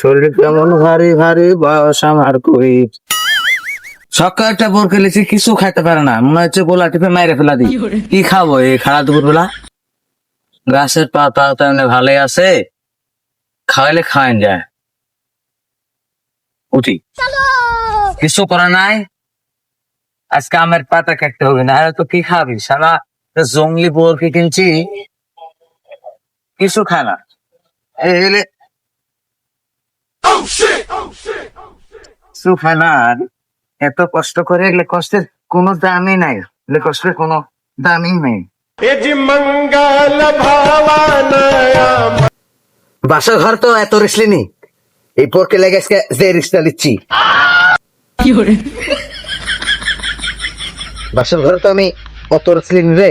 শরীর কেমন? ভারী ভারী বয়স আমার কই বোর খেলেছি কিছু খাইতে পারে না। মনে হচ্ছে গোলা টিপে মাইরে ফেলা দি কি খাব এই খাড়া দুপুর বেলা গাছের পাতা তেমনি ভালোই আছে। খাওয়ান যায়। উঠি। কিছু করা নাই? আজকে আমের পাতা কাটতে হবে না তো কি খাবি? সারা জঙ্গলি বোরকে কিনছি। কিছু খায় না। এলে কিছু খায় না আর এত কষ্ট করে এগুলো কষ্টের কোনো দামই নাই। এগুলো কষ্টের কোনো দামই নেই। বাসা ঘর তো এত রিসলি নি এই পরকে লেগে আজকে যে রিক্সটা নিচ্ছি। বাসার ঘরে তো আমি অত রিসলি নি রে।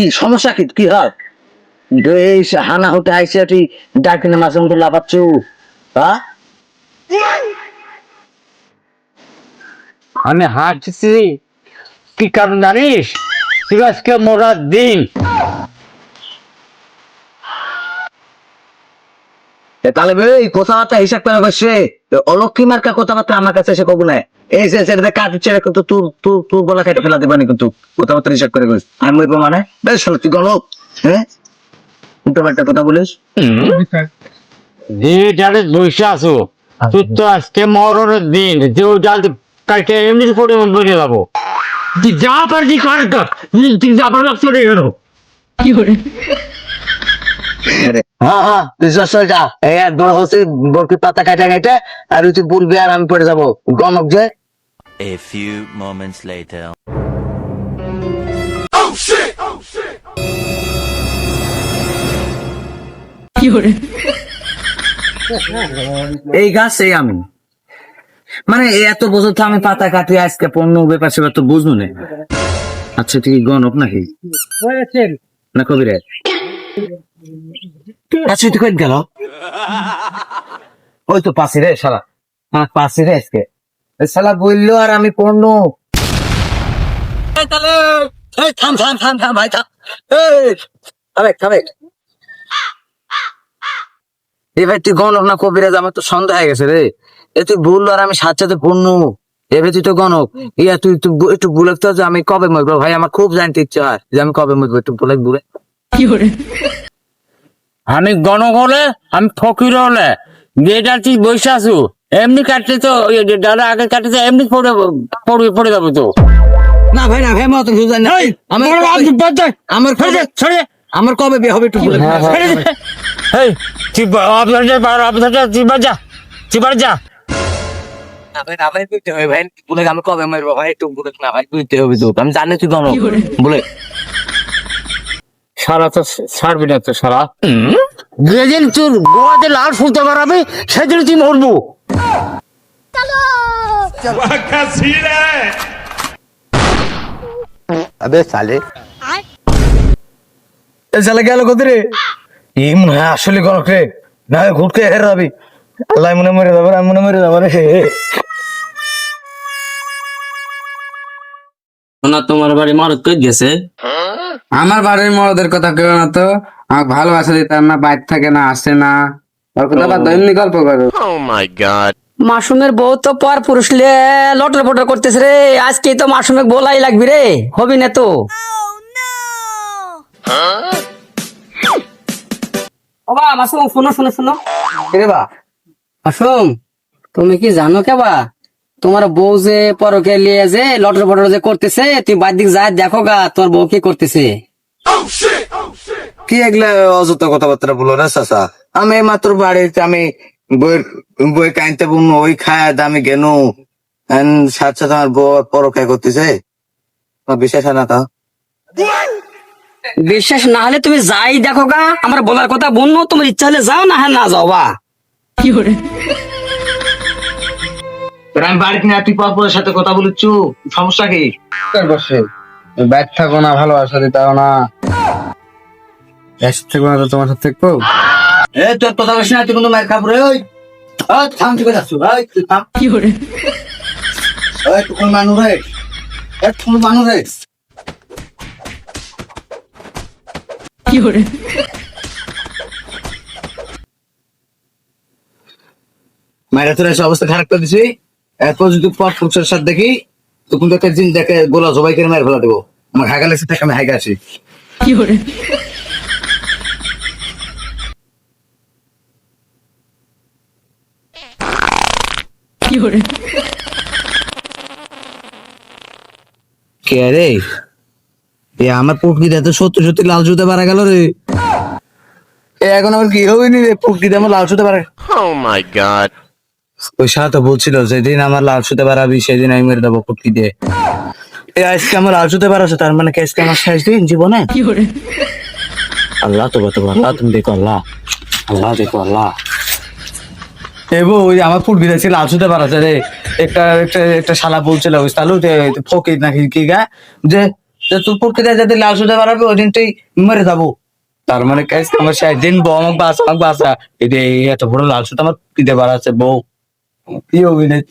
কি সমস্যা কি? কি হয়? হানা হতে আইসে তুই ডাকিনে মাঝে মধ্যে লাফাচ্ছ। হ্যাঁ আমি হাঁটছি। কি কারণ জানিস? তুই আজকে মোরা দিন। তাহলে এই কথাবার্তা হিসাব করে বসে। অলক্ষী মার্কা কথাবার্তা আমার কাছে এসে কবু নাই। এই যে সেটাতে হচ্ছে কিন্তু তুই তুই তুই গলা কেটে ফেলা দেবানি কিন্তু কথাবার্তা হিসাব করে বস। আমি বলব মানে বেশ শোনো তুই গলক হ্যাঁ উল্টো পাল্টা কথা বলিস? বসে আছো। তুই তো আজকে মরণের দিন যে জাল কালকে এমনি করে বলে যাব। তুই যা পারবি কর তো। তুই যা পারবি চলে গেল হ্যাঁ হ্যাঁ তুই যা চল যা এই হচ্ছে পাতা কাটা কাটা আর তুই বলবি আর আমি পড়ে যাব। গণক যে। A few moments later. এই গাছ এই আমি। মানে এত বছর তো আমি পাতা কাটি আজকে পণ্য ব্যাপার সেবার তো বুঝব না। আচ্ছা তুই কি গণক নাকি? না কবিরে আচ্ছা তুই কই গেল? ওই তো পাশে রে শালা। হ্যাঁ পাশে রে আজকে। শালা বলল আর আমি পণ্য তাহলে এই থাম থাম থাম থাম ভাই থাম। এই থামেক থামেক এবার তুই গণক না কবিরাজ? আমার তো সন্দেহ হয়ে গেছে রে। এ তুই বলল আর আমি সাথে সাথে পূর্ণ এবার তুই তো গণক। ইয়া তুই তুই একটু বলে তো যে আমি কবে মরবো? ভাই আমার খুব জানতে ইচ্ছা হয় যে আমি কবে মরবো একটু বলে বলে আমি গণক হলে আমি ফকির হলে যেটা তুই বসে আছো। এমনি কাটলে তো দাদা আগে কাটলে তো এমনি পড়ে পড়ে পড়ে যাবে তো। না ভাই না ভাই মত সুজান না আমার। আমার ছেড়ে কবে ছেড়ে আমার কবে বিয়ে হবে একটু বলে ছেড়ে দে। এই, তুই আপনার যে বার- আপনার যে- তুই যা তুই যা। না ভাই না ভাই বুঝতে হবে ভাই বলে আমি কবে মরবো? ভাই একটু বলে না ভাই বুঝতে হবে তো। আমি জানি তুই গণক। বলে সারা তো ছাড়বি না তো সারা। যেদিন তোর গোয়াতে লাল ফুলতে পারাবে সেদিন তুই মরবো। এ শালা গেল কোথায় রে? এই মনে হয় আসলে গণক রে। না ঘুরতে হেরে যাবি আল্লাহ মনে মরে যাব আমি মনে মরে যাব রে। না তোমার বাড়ি মারত কই গেছে? আমার বাড়ির মরদের কথা কেউ না তো। আমাকে ভালোবাসা দিতাম না বাইর থাকে না আসে না। ওর কথা বাদ এমনি গল্প করো। মাসুমের বউ তো পর পুরুষ লে লটর পটর করতেছে রে। আজকে তো মাসুমে বলাই লাগবি রে। হবি না তো। ও মাসুম শুনো শুনো শুনো। রে বা? মাসুম তুমি কি জানো কে বা? তোমার বউ যে পরকে লিয়ে যে লটর পটর যে করতেছে তুই বাদ দিক যা দেখো গা তোমার বউ কি করতেছে? কি এগুলা অযথা কথাবার্তা বলো না চাচা আমি এই মাত্র বাড়িতে আমি বইয়ের বই কাইনতে বুনো ওই খায় দামি গেন। সাথে সাথে আমার বউ পরকায় করতেছে। বিশ্বাস না তা? বিশ্বাস না হলে তুমি যাই দেখো গা আমার বলার কথা বলল তোমার ইচ্ছা হলে যাও না হ্যাঁ না যাও বা। তোর আমি বাড়িতে না তুই পরের সাথে কথা বলেছু সমস্যা কি? বসে? থাকো না ভালোবাসা দিতাও না। একসাথে থাকব না তো তোমার সাথে থাকব? এ তোর কথা বলিস না তুই কিন্তু মায়ের খাব রে ওই থাম ঠিক আছে এই, তুই থাম। এই, তুই কোন মানুষ রে তুই কোন মানুষ রে। মায়েরা তোর এসে অবস্থা খারাপ করে দিছি? এরপর যদি সাথে দেখি তখন তো একটা দিন দেখে গোলা জবাই করে মেরে ফেলা দেবো। আমার হাগা লাগছে আমি হাগা আছি। কে রে? এ আমার পুটকিতে তো সত্যি সত্যি লাল জুতে পারা গেল রে। এ এখন আমার কি হইনি রে? পুটকিতে আমার লাল জুতে পারা Oh my god. ওই তো বলছিল যেদিন আমার লাল সুতে পারাবি সেদিন আমি মেরে দেবো কুটকি দিয়ে। এ আজকে আমার লাল সুতে পারাছে তার মানে আজকে আমার শেষ দিন জীবনে? আল্লাহ তো আল্লাহ তুমি দেখো আল্লাহ আল্লাহ দেখো আল্লাহ। এবো ওই আমার ফুট লাল সুতে রে। একটা একটা একটা শালা বলছিল ওই তালু যে ফকির নাকি কি গা? যে যে তুই ফুটকে দেয় যদি লাল সুতে পারাবি ওই দিনটাই মরে যাব তার মানে আমার শেষ দিন বউ আমাকে বাঁচা আমাকে বাঁচা। এই এই এত বড় লাল সুতে আমার দিতে পারাছে বউ। কি অভিনয়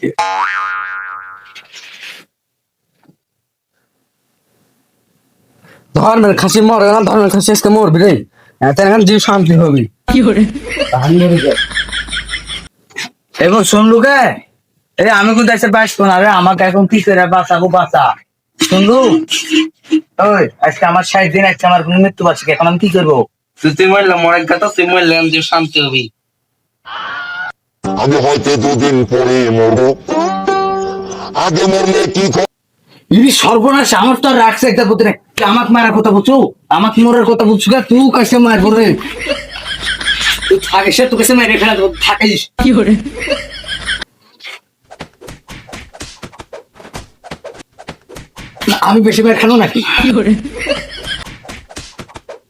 ধর্মের খাসি মরে না ধর্মের খাসি আজকে মরবি রে। এত এখন জীব শান্তি হবি। এবং শুনলু কে এই আমি কিন্তু এসে বাইশ কোন আরে আমাকে এখন কি করে বাঁচাবো বাঁচা। শুনলু ওই আজকে আমার ষাট দিন আজকে আমার কোনো মৃত্যু বার্ষিকী এখন আমি কি করব? তুই তুই মরলে মরে গেত তুই মরলে আমি জীব শান্তি হবি। আমি হয়তো দুদিন পরে মরবো। আগে মরলে কি ইনি সর্বনাশ আমার তো রাখছে একটা প্রতি আমাকে মারার কথা বলছো? আমাকে মরার কথা বলছো কে তুই কাছে মার করে তুই থাকিস তুই কাছে মেরে ফেলা থাকিস। আমি বেশি মেরে খানো নাকি?